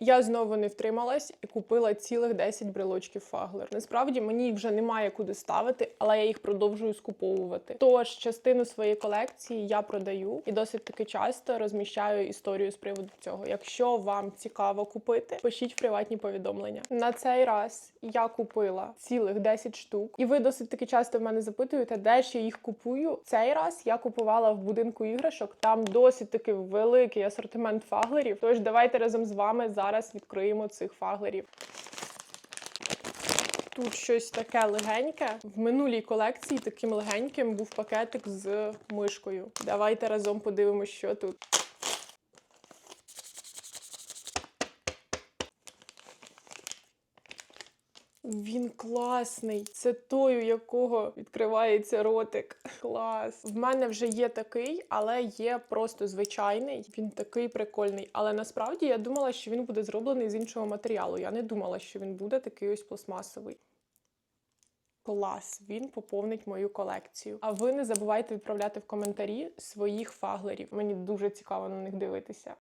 Я знову не втрималась і купила цілих 10 брелочків Фаглер. Насправді мені їх вже немає куди ставити, але я їх продовжую скуповувати. Тож частину своєї колекції я продаю і досить таки часто розміщаю історію з приводу цього. Якщо вам цікаво купити, пишіть в приватні повідомлення. На цей раз я купила цілих 10 штук, і ви досить таки часто в мене запитуєте, де ж я їх купую. Цей раз я купувала в будинку іграшок. Там досить таки великий асортимент фаглерів. Тож давайте разом з вами зараз відкриємо цих фаглерів. Тут щось таке легеньке. В минулій колекції таким легеньким був пакетик з мишкою. Давайте разом подивимося, що тут. Він класний. Це той, у якого відкривається ротик. Клас. В мене вже є такий, але є просто звичайний. Він такий прикольний. Але насправді я думала, що він буде зроблений з іншого матеріалу. Я не думала, що він буде такий ось пластмасовий. Клас, він поповнить мою колекцію. А ви не забувайте відправляти в коментарі своїх фаглерів. Мені дуже цікаво на них дивитися.